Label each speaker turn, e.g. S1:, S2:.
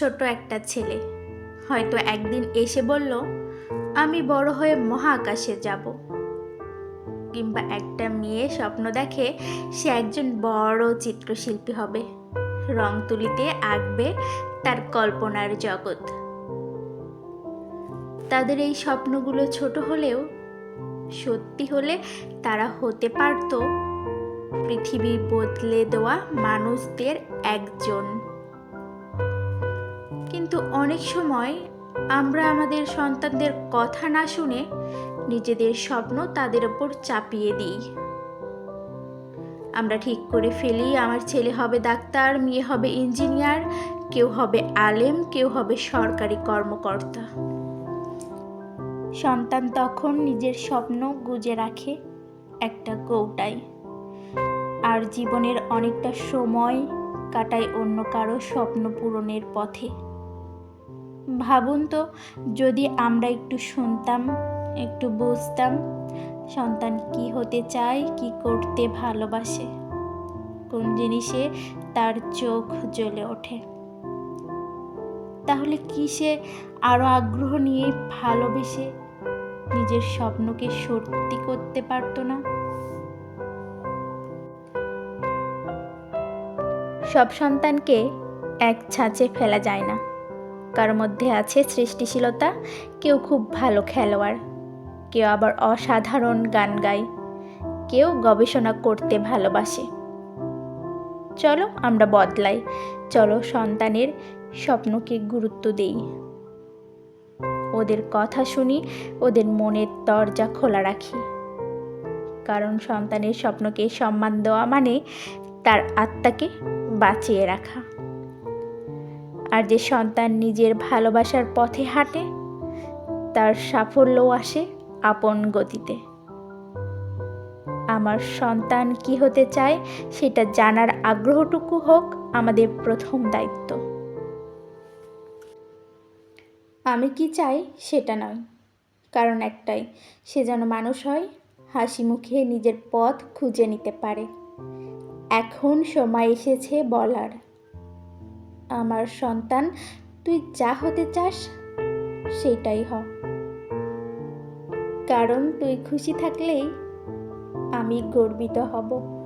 S1: ছোট একটা ছেলে। হয়তো একদিন এসে বলল, আমি বড় হয়ে মহাকাশে যাব। কিংবা একটা মেয়ে স্বপ্ন দেখে সে একজন বড় চিত্রশিল্পী হবে। রং তুলিতে আঁকবে তার কল্পনার জগৎ। তাদের এই স্বপ্নগুলো ছোট হলেও সত্যি হলে তারা হতে পারত পৃথিবী বদলে দেওয়া মানুষদের একজন। কিন্তু অনেক সময় আমরা আমাদের সন্তানদের কথা না শুনে নিজেদের স্বপ্ন তাদের ওপর চাপিয়ে দিই। আমরা ঠিক করে ফেলি, আমার ছেলে হবে ডাক্তার, মেয়ে হবে ইঞ্জিনিয়ার, কেউ হবে আলেম, কেউ হবে সরকারি কর্মকর্তা। সন্তান তখন নিজের স্বপ্ন গুজে রাখে একটা কৌটায় আর জীবনের অনেকটা সময় কাটায় অন্য কারও স্বপ্ন পূরণের পথে। ভাবুন তো, যদি আমরা একটু শুনতাম, একটু বুঝতাম, সন্তান কি হতে চায়, কি করতে ভালোবাসে, কোন জিনিসে তার চোখ জ্বলে ওঠে। তাহলে কি সে আরও আগ্রহ নিয়ে ভালোবেসে নিজের স্বপ্নকে সত্যি করতে পারতো না? সব সন্তানকে এক ছাঁচে ফেলা যায় না। কার মধ্যে আছে সৃষ্টিশীলতা, কেউ খুব ভালো খেলোয়াড়, কেউ আবার অসাধারণ গান গায়, কেউ গবেষণা করতে ভালোবাসে। চলো আমরা বদলাই, চলো সন্তানের স্বপ্নকে গুরুত্ব দেই। ওদের কথা শুনি, ওদের মনের দরজা খোলা রাখি। কারণ সন্তানের স্বপ্নকে সম্মান দেওয়া মানে তার আত্মাকে বাঁচিয়ে রাখা। আর যে সন্তান নিজের ভালোবাসার পথে হাঁটে, তার সাফল্যও আসে আপন গতিতে। আমার সন্তান কি হতে চায়, সেটা জানার আগ্রহটুকু হোক আমাদের প্রথম দায়িত্ব। আমি কি চাই, সেটা নয়। কারণ একটাই, সে যেন মানুষ হয়, হাসি মুখে নিজের পথ খুঁজে নিতে পারে। এখন সময় এসেছে বলার। আমার সন্তান, তুই যা হতে চাস, সেটাই হ। কারণ তুই খুশি থাকলেই আমি গর্বিত হব।